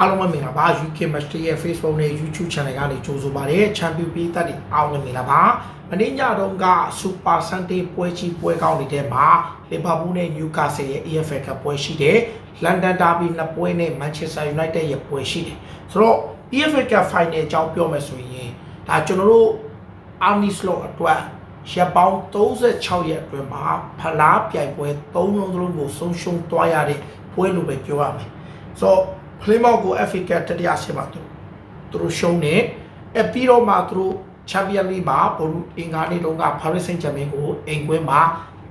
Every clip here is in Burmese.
အားလုံးပဲမင်္ဂလာပါ UK Master ရဲ့ Facebook နဲ့ YouTube Channel ကနေကြိုဆိုပါရစေ။ Champion ပြည်သက်တွေအားလုံးမင်္ဂလာပါ။မနေ့ညတုန်းက Super Sunday ပွဲကြီးပွဲကောင်းတွေထဲမှာ Liverpool နဲ့ Newcastle ရဲ့ EFL Cup ပွဲရှိတယ်။ London Derby နှစ်ပွဲနဲ့ Manchester United ရဲ့ပွဲရှိတယ်။ဆိုတော့ EFL Cup Final အကြောင်းပြောမယ်ဆိုရင်ဒါကျွန်တော်တို့ Army Slot အတွက်ရက်ပေါင်း36ရက်အတွင်းမှာဖလားပြိုင်ပွဲ၃လုံးသလုံးကိုဆုံးရှုံးသွားရတဲ့ပွဲလို့ပဲပြောရမယ်။ဆိုတော့ ဖလင်းမောက်ကို FA Cup တတိယဆင်မှာသူသူတို့ရှုံးနေအပြီးတော့မှသူတို့ချန်ပီယံလိမှာဘောလူအင်္ဂါနေ့တုန်းက Paris Saint-Germain ကိုအိမ်ကွင်းမှာ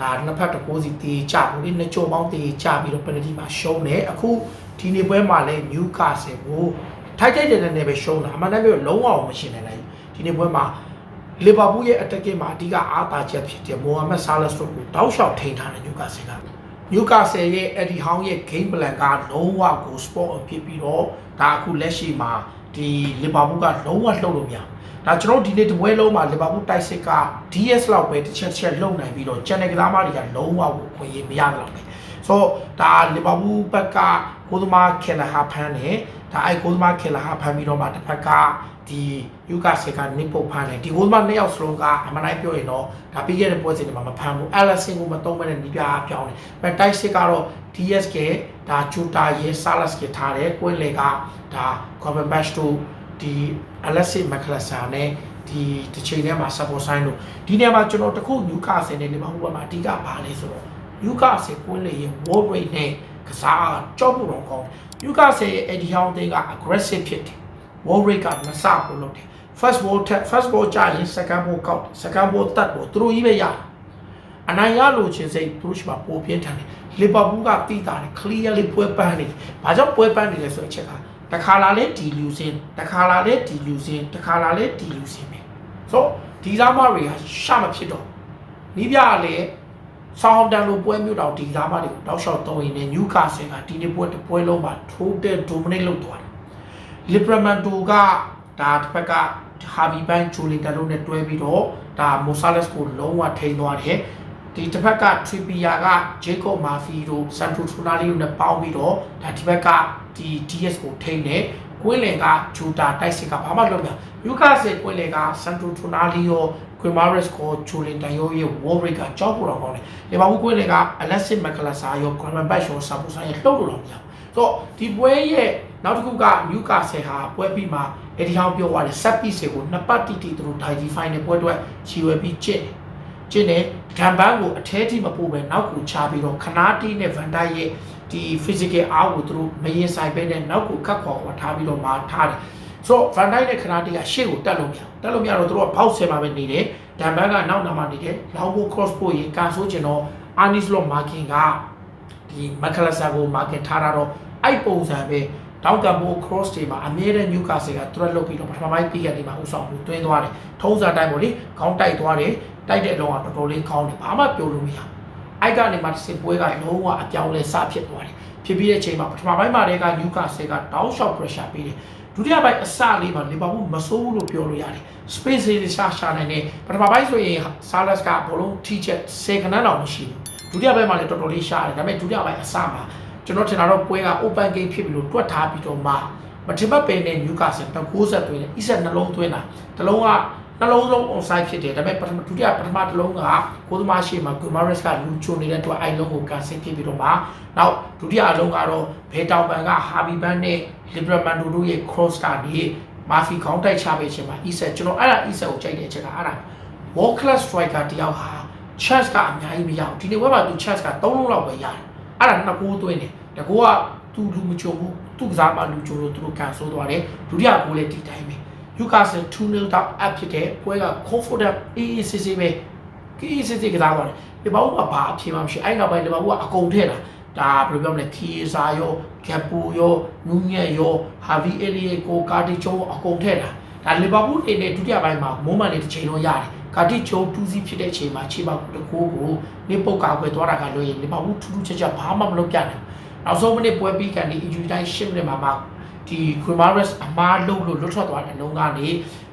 ဒါနှစ်ဖက်တကိုးစီတီးကြဘူးလေနှစ်ကြိုပေါင်းတီးကြပြီးတော့ပယ်နတီမှာရှုံးနေအခုဒီနေ့ပွဲမှာလည်း Newcastle ကိုထိုက်ထိုက်တယ်နဲ့ပဲရှုံးတာအမှန်တမ်းပြောလုံးဝမရှိနိုင်လိုက်ဒီနေ့ပွဲမှာလီဗာပူးရဲ့အတက်ကင်မှာအဓိကအားသာချက်ဖြစ်တဲ့မိုဟာမက်ဆာလက်စ်တို့ကိုတောက်လျှောက်ထိန်းထားတဲ့ Newcastle က Newcastle ရဲ့အဒီဟောင်းရဲ့ game plan ကလုံးဝကို sport အဖြစ်ပြီးတော့ဒါအခုလက်ရှိမှာဒီလီဗာပူးကလုံးဝလှုပ်လို့မရဘူးဒါကျွန်တော်ဒီနေ့တပွဲလုံးမှာလီဗာပူးတိုက်စစ်က DS လောက်ပဲတစ်ချက်တစ်ချက်လှုပ်နိုင်ပြီးတော့ channel ကစားမတွေကလုံးဝကိုခွင့်ရမရတော့ဘူးဆိုတော့ဒါလီဗာပူးဘက်ကကိုသမားခင်လာဟာဖမ်းတယ်ဒါအဲ့ကိုသမားခင်လာဟာဖမ်းပြီးတော့မှတစ်ဖက်က ဒီယူကာဆေကနေပုတ်ဖမ်းတယ်ဒီကိုသမားနှစ်ယောက်စလုံးကအမှန်တိုင်းပြောရင်တော့ဒါပြီးခဲ့တဲ့ပွဲစဉ်တွေမှာမဖမ်းဘူးအလက်ဆင်ကိုမသုံးမဲ့နီးပြားပြောင်းတယ်ပဲတိုက်စစ်ကတော့ DS ကဒါချူတာရဲဆာလတ်ကထားတယ်ကွင်းလေကဒါကော်ဘန်ဘတ်တို့ဒီအလက်စစ်မကလဆာနဲ့ဒီတစ်ချိန်ထဲမှာ support sign လို့ဒီနေရာမှာကျွန်တော်တခုနျူကာဆယ်နဲ့လီဗာပူးဘက်မှာအဓိကပါလဲဆိုတော့နျူကာဆယ်ကွင်းလေရဲ့ world rate နဲ့ကစားကြောက်ဖို့တော့ကောင်းနျူကာဆယ်ရဲ့ Eddie Howe တင်းက aggressive ဖြစ်တယ် world rate ကမစဘူးလို့တယ် first ball first ball ကြာရင် second ball ကောက် second ball တတ်ဖို့သူတို့ကြီးပဲရတယ်အနိုင်ရလို့ချင်းစိတ်သူတို့ရှိမှာပိုပြင်းထန်တယ်လီဗာပူးကတိတာတယ် clearly ပွဲပန်းနေတယ်ဘာကြောင့်ပွဲပန်းနေလဲဆိုတဲ့အချက်ကတခါလာလဲဒီလူစင်းတခါလာလဲဒီလူစင်းတခါလာလဲဒီလူစင်းပဲဆိုဒီသားမတွေကရှာမဖြစ်တော့နီးပြလည်းဆောင်းတန်လိုပွဲမျိုးတောင်ဒီသားမတွေကိုတောက်လျှောက်တုံးရင်လည်းနျူကာဆယ်ကဒီနေ့ပွဲတစ်ပွဲလုံးမှာ total dominate လုပ်သွားတယ် လီဘရမန်တိုကဒါတစ်ဖက်ကဟာဗီဘန်ဂျိုလင်တန်တို့နဲ့တွဲပြီးတော့ဒါမိုဆာလက်စ်ကိုလုံးဝထိန်းသွားတယ်ဒီတစ်ဖက်ကထရီပီယာကဂျေကော့မာဖီတို့ဆန်ထရိုထူနာလီတို့နဲ့ပေါင်းပြီးတော့ဒါဒီဘက်ကဒီ DS ကိုထိန်းတယ်ကွင်းလင်ကဂျူတာတိုက်စစ်ကဘာမှလုပ်မရယူကာဆယ်ကွင်းလင်ကဆန်ထရိုထူနာလီရောကွင်မာရက်စ်ကိုဂျူလင်တန်ရောရဲ့ဝေါ်ဘရိတ်ကကြောက်ပေါ်တော့ကောင်းတယ်ဒီမှာဘူးကွင်းလင်ကအလက်စစ်မက်ကလဆာရောဂရမန်ဘတ်ရှောဆာပူဆိုင်ရဲ့လှုပ်လို့တော့မရဘူးဆိုတော့ဒီပွဲရဲ့ နောက်တစ်ခုကနျူကာဆယ်ဟာပွဲပြီးမှအဒီဟောင်းပြောသွားတယ်ဆက်ပီစ်ကိုနှစ်ပတ်တိတိသူတို့ဒိုင်ဂျီဖိုင်နယ်ပွဲအတွက်ချီဝဲပြီးကျင့်တယ်ကျင့်တယ်ဂမ်ဘန်ကိုအထဲထိမပို့ပဲနောက်ကိုချပြီးတော့ခနာတီနဲ့ဗန်ဒိုက်ရဲ့ဒီ physical အားကိုသူတို့မရင်ဆိုင်ပဲနဲ့နောက်ကိုခတ်ခွာခွာထားပြီးတော့မာထားတယ်ဆိုတော့ဗန်ဒိုက်နဲ့ခနာတီကရှေ့ကိုတက်လို့မရတက်လို့မရတော့သူတို့ကဘောက်ဆယ်မှာပဲနေတယ်ဒမ်ဘန်ကနောက်နာမှာနေတယ်လောင်ဘို cross ပို့ရင်ကန်ဆိုးကျင်တော့အာနီစလော့မာကင်ကဒီမက်ကလဆာကိုမာကင်ထားတာတော့အဲ့ပုံစံပဲ တောက်ကဘို cross တွေမှာအမြဲတမ်း Newcastle က threat လုပ်ပြီးတော့ပထမပိုင်းပြီးကနေမှာဥဆောင်မှုတွင်းသွားတယ်ထုံးစံတိုင်းပေါ့လေခေါင်းတိုက်သွားတယ်တိုက်တဲ့အလုံးကတော်တော်လေးခေါင်းတယ်ဘာမှပြောလို့မရဘူးအိုက်ကနေမှစစ်ပွဲကလုံးဝအပြောင်းလဲစဖြစ်သွားတယ်ဖြစ်ပြီးတဲ့အချိန်မှာပထမပိုင်းမှာတည်းက Newcastle ကတောင်းလျှောက် pressure ပေးတယ်ဒုတိယပိုင်းအစလေးမှာလီဗာပူးမဆိုးဘူးလို့ပြောလို့ရတယ် space လေးရှာရှာနိုင်တယ်ပထမပိုင်းဆိုရင်ဆာလက်စ်ကဘောလုံးထိချက်10ခဏတောင်မရှိဘူးဒုတိယပိုင်းမှာလည်းတော်တော်လေးရှာတယ်ဒါပေမဲ့ဒုတိယပိုင်းအစမှာ ကျွန်တော်ထင်တာတော့ပွဲက open game ဖြစ်ပြီးလို့တွက်ထားပြီးတော့မှမထင်မှတ်ပင်နဲ့ Newcastle တော့60သွင်းတယ် Iset နှလုံးသွင်းတာတလုံးကနှလုံးလုံး onside ဖြစ်တယ်ဒါပေမဲ့ပထမဒုတိယပထမတစ်လုံးကကိုသမားရှိမှာ Gumares ကလူချိုနေတဲ့အတွက်အိုင်လုံးကိုကန်ဆယ်ဖြစ်ပြီးတော့မှနောက်ဒုတိယအလုံးကတော့ဘေတောင်ပန်က Harvey Ban နဲ့ Libermando တို့ရဲ့ cross ကနေမာဖီခေါင်းတိုက်ချပေးခြင်းမှာ Iset ကျွန်တော်အဲ့ဒါ Iset ကိုကြိုက်တဲ့အချက်ကအဲ့ဒါ world class striker တယောက်ဟာ chance ကအများကြီးမရဘူးဒီနေ့ဘက်မှာသူ chance က3လုံးလောက်ပဲရတယ် အဲ့ဒါနှစ်ကိုးသွင်းတယ်တကူကသူလူမချိုဘူးသူကစားမှလူချိုလို့သူတို့ကန်ဆိုးသွားတယ်ဒုတိယကိုလည်းဒီတိုင်းပဲ Newcastle 2-0 down up ဖြစ်တဲ့ပွဲက comfortable အေးအေးဆေးဆေးပဲအေးအေးဆေးဆေးကစားသွားတယ်ဒီဘောကဘာအဖြစ်မှမရှိအဲ့နောက်ပိုင်းဒီဘောကအကုန်ထည့်တာဒါဘယ်လိုပြောမလဲခီဆာရောကက်ပူရောနူးညက်ရောဟာဗီအယ်လီယေကိုကာတီချိုအကုန်ထည့်တာဒါလီဗာပူးအနေနဲ့ဒုတိယပိုင်းမှာမိုးမှန်လေးတစ်ချိန်တော့ရတယ် ကာတီချိုတူးစီဖြစ်တဲ့အချိန်မှာခြေပေါက်တစ်ခိုးကိုနေပုတ်ကာကွယ်သွားတာကလွှဲရင်လီဗာပူးထူးထူးခြားခြားဘာမှမလုပ်ပြနိုင်ဘူးနောက်ဆုံးမိနစ်ပွဲပြီးကန်ဒီ injury time 10မိနစ်မှာမှဒီ Crimares အမားလုံးလို့လွတ်ထွက်သွားတဲ့နှုံးကနေ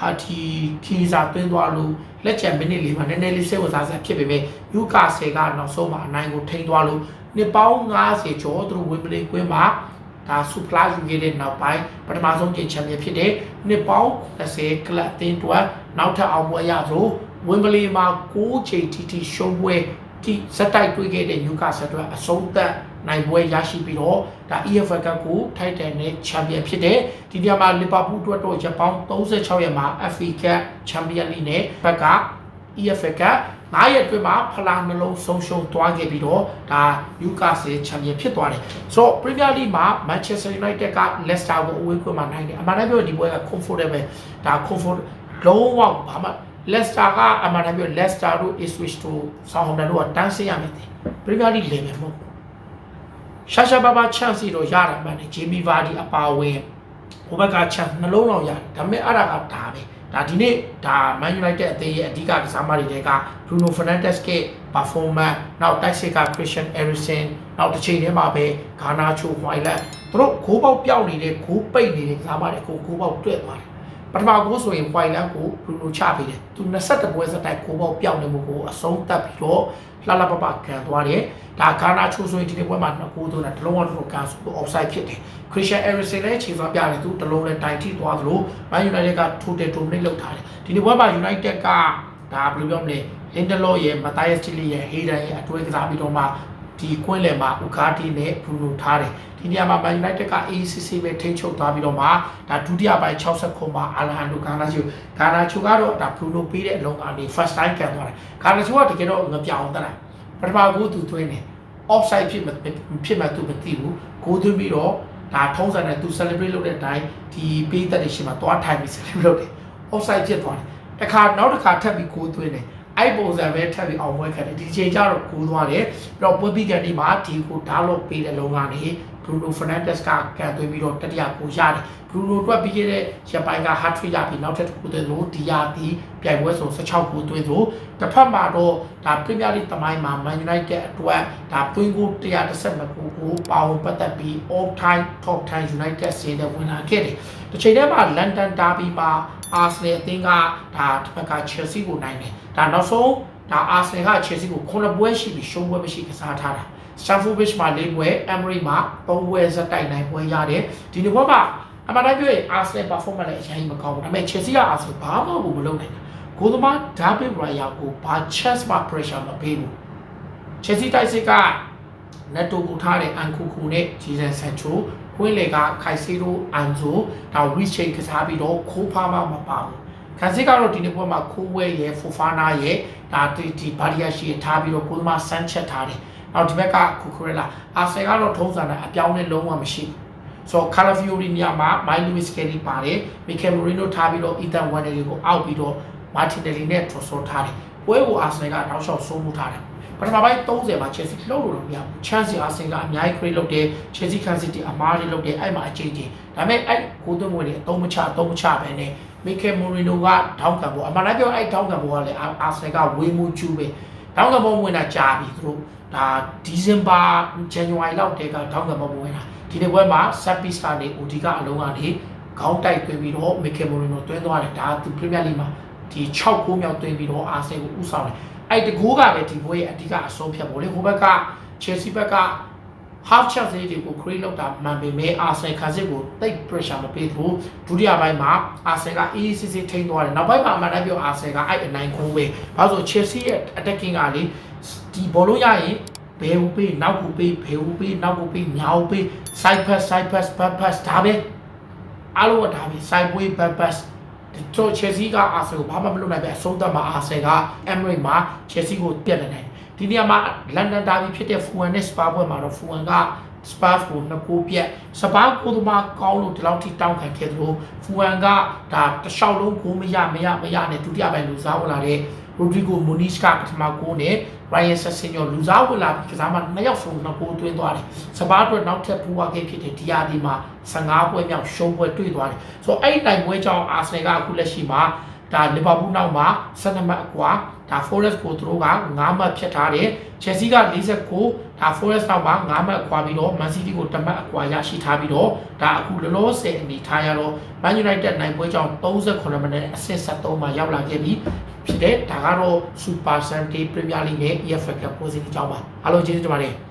ဟာဒီခီစာတွင်းသွားလို့လက်ချံမိနစ်လေးမှာနည်းနည်းလေးစိတ်ဝင်စားစရာဖြစ်ပေမဲ့ယူကာဆယ်ကနောက်ဆုံးမှာအနိုင်ကိုထိန်းသွားလို့နှစ်ပေါင်း90ကျော်သူတို့ဝင်ပလေးကွင်းမှာဒါဆူဖလာယူခဲ့တဲ့နောက်ပိုင်းပထမဆုံးကြိမ်ချန်ပီယံဖြစ်တဲ့နှစ်ပေါင်း30ကလပ်အသင်းတွက်နောက်ထပ်အောင်ပွဲရဆို ဝင်းဘလီမှာ6ချိန်တီတီရှုံးပွဲတီစက်တိုက်တွေ့ခဲ့တဲ့နျူကာဆယ်အတွက်အဆုံးသက်နိုင်ပွဲရရှိပြီးတော့ဒါ EFL Cup ကိုထိုက်တန်တဲ့ချန်ပီယံဖြစ်တဲ့ဒီနေရာမှာလီဗာပူးအတွက်တော့ဂျပန်36ရက်မှာ FA Cup ချန်ပီယံလိနဲ့ဘက်က EFL Cup 9ရက်အတွင်းမှာဖလားနှလုံးဆုံးရှုံးသွားခဲ့ပြီးတော့ဒါယူကာဆယ်ချန်ပီယံဖြစ်သွားတယ်ဆိုတော့ Premier League မှာ Manchester United က Leicester ကိုအဝေးကွင်းမှာနိုင်တယ်အမှန်တမ်းပြောဒီပွဲက comfortable ဒါ comfort လုံးဝဘာမှ Leicester ကအမှန်တမ်းပြော Leicester တို့ Ipswich တို့ Southampton တို့ကတန်းဆင်းရမယ်တဲ့ Premier League level မဟုတ်ဘူးရှာရှာပါပါ chance တော့ရတာမှန်တယ် Jamie Vardy အပါအဝင်ဟိုဘက်က chance နှလုံးလောက်ရတယ်ဒါပေမဲ့အဲ့ဒါကဒါပဲဒါဒီနေ့ဒါ Man United အသင်းရဲ့အဓိကကစားမတွေတဲက Bruno Fernandes က performance နောက်တိုက်စစ်က Christian Eriksen နောက်တစ်ချိန်တည်းမှာပဲ Garnacho Hojlund သူတို့ဂိုးပေါက်ပြောက်နေတဲ့ဂိုးပိတ်နေတဲ့ကစားမတွေကိုဂိုးပေါက်တွဲ့သွားတယ် ပထမဂိုးဆိုရင် Hojlund ကို Bruno ချပေးတယ်သူ22ပွဲစတိုက်ဂိုးပေါက်ပြောက်နေမှုကိုအဆုံးသတ်ပြီးတော့လှလှပပခံသွားတယ်ဒါဂါနာချိုဆိုရင်ဒီနေ့ပွဲမှာနှစ်ဂိုးသွင်းတာတလုံးဝတော့ကန်ဆို offside ဖြစ်တယ်ခရစ်စတန်အရီဆင်လည်းခြေစွမ်းပြတယ်သူတလုံးလည်းတိုင်ထိသွားသလိုမန်ယူနိုက်တက်ကထိုးတယ်ဒိုမနစ်လုပ်ထားတယ်ဒီနေ့ပွဲမှာယူနိုက်တက်ကဒါဘယ်လိုပြောမလဲလင်တလော့ရဲ့မသားယက်ချီလီရဲ့ဟေးဒန်ရဲ့အတွဲကစားပြီးတော့မှ ဒီကွင်းလယ်မှာဥကာတီနဲ့ဘရူနိုထားတယ်ဒီနေရာမှာမန်ယူနိုက်တက်က ACC ပဲထိန်းချုပ်သွားပြီးတော့မှဒါဒုတိယပိုင်း60ခုမှာအာလဟန်ဒိုဂါနာချိုဂါနာချိုကတော့ဒါဘရူနိုပေးတဲ့အလုံးကနေ first time ကန်သွားတယ်ဂါနာချိုကတကယ်တော့ငပြောင်းတတ်တာပထမကူသူသွင်းတယ် offside ဖြစ်မဖြစ်မှသူမသိဘူးဂိုးသွင်းပြီးတော့ဒါထုံးစံနဲ့သူ celebrate လုပ်တဲ့အတိုင်းဒီပေးသက်တွေရှိမှသွားထိုင်ပြီး celebrate လုပ်တယ် offside ဖြစ်သွားတယ်တခါနောက်တစ်ခါထပ်ပြီးဂိုးသွင်းတယ် အဲ့ပုံစံပဲထပ်ပြီးအောင်ပွဲခတ်တယ်ဒီချိန်ကျတော့ဂိုးသွားတယ်ပြီးတော့ပွဲပြီးကန်ဒီမှာဒီကိုဓာတ်လို့ပေးတဲ့လုံကနေ Bruno Fernandes ကကန်သွင်းပြီးတော့တတိယကိုရတယ် Bruno အတွက်ပြီးခဲ့တဲ့ရက်ပိုင်းက hat trick ရပြီးနောက်ထပ်တစ်ခုသွင်းလို့ဒီယာဒီပြိုင်ပွဲဆို16ကိုသွင်းလို့တစ်ဖက်မှာတော့ဒါ Premier League တမိုင်းမှာ Man United အတွက်ဒါသွင်းကို132ကိုကိုပါဝင်ပတ်သက်ပြီး all time top 10 United ဆေးတဲ့ဝင်လာခဲ့တယ်။ဒီချိန်ထဲမှာ London Derby မှာ Arsenal အသင်းကဒါတစ်ဖက်က Chelsea ကိုနိုင်တယ်။ဒါနောက်ဆုံးဒါ Arsenal က Chelsea ကို9ပွဲရှိပြီးရှုံးပွဲမရှိကစားထားတာ။ Stamford Bridge မှာ၄ပွဲ Emery မှာ3ပွဲဇက်တိုက်နိုင်ပွဲရတယ်။ဒီနေ့ဘက်မှာအမှန်တမ်းပြောရင် Arsenal performance လည်းအရင်မကောင်းဘူး။ဒါပေမဲ့ Chelsea က Arsenal ဘာမှမလုပ်နိုင်ဘူး။ဂိုးသမား David Raya ကိုဘာ chance မှာ pressure မပေးဘူး။ Chelsea တိုက်စစ်က Neto ကိုထားတဲ့အန်ကူကူနဲ့ Jesus Sancho ခွင်းလေကခိုင်စီရိုအန်ဇိုဒါ reach chain ကစားပြီးတော့ခိုးဖားမှမပါဘူး။ခံစစ်ကတော့ဒီနေ့ပွဲမှာခိုးဝဲရဲ့ Fofana ရဲ့ဒါဒီဒီဘာရီယာရှိထားပြီးတော့ကိုသမားဆန်းချက်ထားတယ်။နောက်ဒီဘက်ကကူကူရလာအာဆယ်ကတော့ထုံးစံတဲ့အပြောင်းနဲ့လုံးဝမရှိဘူး။ဆိုတော့ Calafiori ညမှာ My Luis Kelly ပါတယ်။ Mikel Merino ထားပြီးတော့ Ethan Wanderley ကိုအောက်ပြီးတော့ Martinelli နဲ့ Trossard ထားတယ်။ပွဲကိုအာဆယ်ကတောက်လျှောက်စိုးမှုထားတယ်။ ပထမပိုင်း30မှာ Chelsea လှုပ်လို့တော့မရဘူး Chelsea အာဆင်ကအများကြီး create လုပ်တယ် Chelsea Kansas City အမားတွေလုပ်တယ်အဲ့မှာအချိန်ချင်းဒါပေမဲ့အဲ့ကိုသွင်းမွေတွေအသုံးမချအသုံးမချပဲနဲ့ Mikel Merino ကထောင်းကန်ပေါ်အမှန်တမ်းပြောအဲ့ထောင်းကန်ပေါ်ကလည်းအာဆင်ကဝေးမှုကျူးပဲထောင်းကန်ပေါ်ဝင်တာကြာပြီသူတို့ဒါဒီဇင်ဘာ January လောက်တည်းကထောင်းကန်ပေါ်ဝင်တာဒီနေ့ပွဲမှာ set piece ကနေ OD ကအလုံးကနေခေါင်းတိုက်သွင်းပြီးတော့ Mikel Merino တွင်းသွားတယ်ဒါသူ Premier League မှာဒီ6ဂိုးမြောက်သွင်းပြီးတော့အာဆင်ကိုဥဆောင်တယ် အဲ့တကူကပဲဒီဘွဲရဲ့အဓိကအဆုံးဖြတ်ဖို့လေဟိုဘက်က Chelsea ဘက်က half chance လေးတွေကို create လုပ်တာမှန်ပေမဲ့ Arsenal ခါစစ်ကိုတိတ် pressure မပေးဘူးဒုတိယပိုင်းမှာ Arsenal က ECC ထိန်းသွားတယ်နောက်ပိုင်းမှာအမှန်တမ်းပြော Arsenal ကအဲ့အနိုင်ခိုးပဲဘာလို့ဆို Chelsea ရဲ့ attacking ကလေဒီဘောလုံးရရင်ဘယ်ဦးပေးနောက်ကူပေးဘယ်ဦးပေးနောက်ကူပေးညာဦးပေး side pass side pass back pass ဒါပဲအားလုံးကဒါပဲ side way back pass တို့ Chelsea က Arsenal ကိုဘာမှမလုပ်နိုင်ပဲအဆုံးသတ်မှာ Arsenal က Emirates မှာ Chelsea ကိုပြတ်နေတယ်ဒီနေရာမှာ London Derby ဖြစ်တဲ့ Fulham နဲ့ Spurs ပွဲမှာတော့ Fulham က Spurs ကိုနှစ်ကိုပြတ်စပါးကိုသမားကောင်းလို့ဒီလောက်ထိတောင်းခံခဲ့သလို Fulham ကဒါတလျှောက်လုံးကိုမရမရမရနဲ့ဒုတိယပိုင်းလူစားဝင်လာတဲ့ Rodrigo Muniz ကပထမကိုနဲ့ Ryan Sessegnon လူစားဝင်လာပြီးကစားမှနှစ်ယောက်ဆုံးနှစ်ကိုသွင်းသွားတယ်စပါးအတွက်နောက်ထပ်ပူဝါခဲ့ဖြစ်တဲ့ဒီယာဒီမှာ15ပွဲမြောက်ရှုံးပွဲတွေ့သွားတယ်ဆိုတော့အဲ့ဒီတိုင်ပွဲကြောင့် Arsenal ကအခုလက်ရှိမှာဒါလီဗာပူးနောက်မှာ12မှတ်အကွာဒါ Forest ကိုသူတို့က9မှတ်ဖြတ်ထားတယ် Chelsea က49ဒါ Forest နောက်မှာ9မှတ်အကွာပြီးတော့ Man City ကို10မှတ်အကွာရရှိထားပြီးတော့ဒါအခုလောလောဆယ်အနေထားရတော့ Man United နိုင်ပွဲကြောင့်38မိနစ်အဆင့်73မှာရောက်လာခဲ့ပြီး ဖြစ်တဲ့ဒါကတော့ Super Sunday Premier League နဲ့ EFL Cup ပွဲစဉ်အကြောင်းပါအားလုံးကျေးဇူးတင်ပါတယ်